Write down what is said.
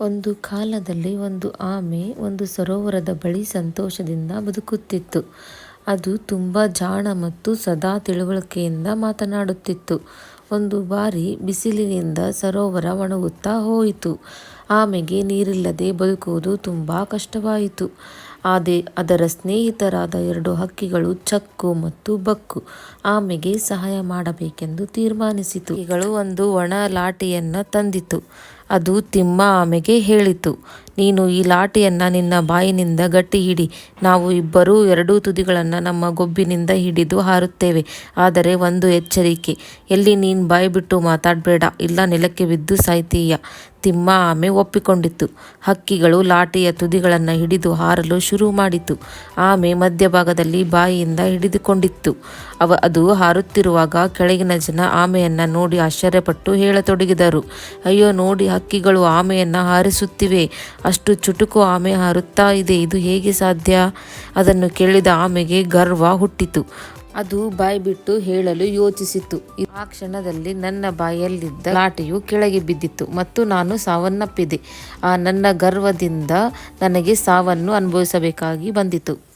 ಒಂದು ಕಾಲದಲ್ಲಿ ಒಂದು ಆಮೆ ಒಂದು ಸರೋವರದ ಬಳಿ ಸಂತೋಷದಿಂದ ಬದುಕುತ್ತಿತ್ತು. ಅದು ತುಂಬ ಜಾಣ ಮತ್ತು ಸದಾ ತಿಳುವಳಿಕೆಯಿಂದ ಮಾತನಾಡುತ್ತಿತ್ತು. ಒಂದು ಬಾರಿ ಬಿಸಿಲಿನಿಂದ ಸರೋವರ ಒಣಗುತ್ತಾ ಹೋಯಿತು. ಆಮೆಗೆ ನೀರಿಲ್ಲದೆ ಬದುಕುವುದು ತುಂಬ ಕಷ್ಟವಾಯಿತು. ಅದರ ಸ್ನೇಹಿತರಾದ ಎರಡು ಹಕ್ಕಿಗಳು ಚಕ್ಕು ಮತ್ತು ಬಕ್ಕು ಆಮೆಗೆ ಸಹಾಯ ಮಾಡಬೇಕೆಂದು ತೀರ್ಮಾನಿಸಿತು. ಹಕ್ಕಿಗಳು ಒಂದು ಒಣ ಲಾಟಿಯನ್ನು ತಂದಿತು. ಅದು ತಿಮ್ಮ ಆಮೆಗೆ ಹೇಳಿತು, ನೀನು ಈ ಲಾಟಿಯನ್ನು ನಿನ್ನ ಬಾಯಿನಿಂದ ಗಟ್ಟಿ ಹಿಡಿ. ನಾವು ಇಬ್ಬರೂ ಎರಡೂ ತುದಿಗಳನ್ನು ನಮ್ಮ ಗೊಬ್ಬಿನಿಂದ ಹಿಡಿದು ಹಾರುತ್ತೇವೆ. ಆದರೆ ಒಂದು ಎಚ್ಚರಿಕೆ, ಎಲ್ಲಿ ನೀನು ಬಾಯಿ ಬಿಟ್ಟು ಮಾತಾಡಬೇಡ ಇಲ್ಲ ನೆಲಕ್ಕೆ ಬಿದ್ದು ಸಾಯ್ತೀಯ. ತಿಮ್ಮ ಆಮೆ ಒಪ್ಪಿಕೊಂಡಿತು. ಹಕ್ಕಿಗಳು ಲಾಟಿಯ ತುದಿಗಳನ್ನು ಹಿಡಿದು ಹಾರಲು ಶುರು ಮಾಡಿತು. ಆಮೆ ಮಧ್ಯಭಾಗದಲ್ಲಿ ಬಾಯಿಯಿಂದ ಹಿಡಿದುಕೊಂಡಿತ್ತು. ಅವ ಅದು ಹಾರುತ್ತಿರುವಾಗ ಕೆಳಗಿನ ಜನ ಆಮೆಯನ್ನ ನೋಡಿ ಆಶ್ಚರ್ಯಪಟ್ಟು ಹೇಳತೊಡಗಿದರು, ಅಯ್ಯೋ ನೋಡಿ ಹಕ್ಕಿಗಳು ಆಮೆಯನ್ನ ಹಾರಿಸುತ್ತಿವೆ. ಅಷ್ಟು ಚುಟುಕು ಆಮೆ ಹಾರುತ್ತಾ ಇದೆ, ಇದು ಹೇಗೆ ಸಾಧ್ಯ. ಅದನ್ನು ಕೇಳಿದ ಆಮೆಗೆ ಗರ್ವ ಹುಟ್ಟಿತು. ಅದು ಬಾಯಿ ಬಿಟ್ಟು ಹೇಳಲು ಯೋಚಿಸಿತು. ಆ ಕ್ಷಣದಲ್ಲಿ ನನ್ನ ಬಾಯಲ್ಲಿದ್ದ ಲಾಟೆಯು ಕೆಳಗೆ ಬಿದ್ದಿತ್ತು ಮತ್ತು ನಾನು ಸಾವನ್ನಪ್ಪಿದೆ. ಆ ನನ್ನ ಗರ್ವದಿಂದ ನನಗೆ ಸಾವನ್ನು ಅನುಭವಿಸಬೇಕಾಗಿ ಬಂದಿತು.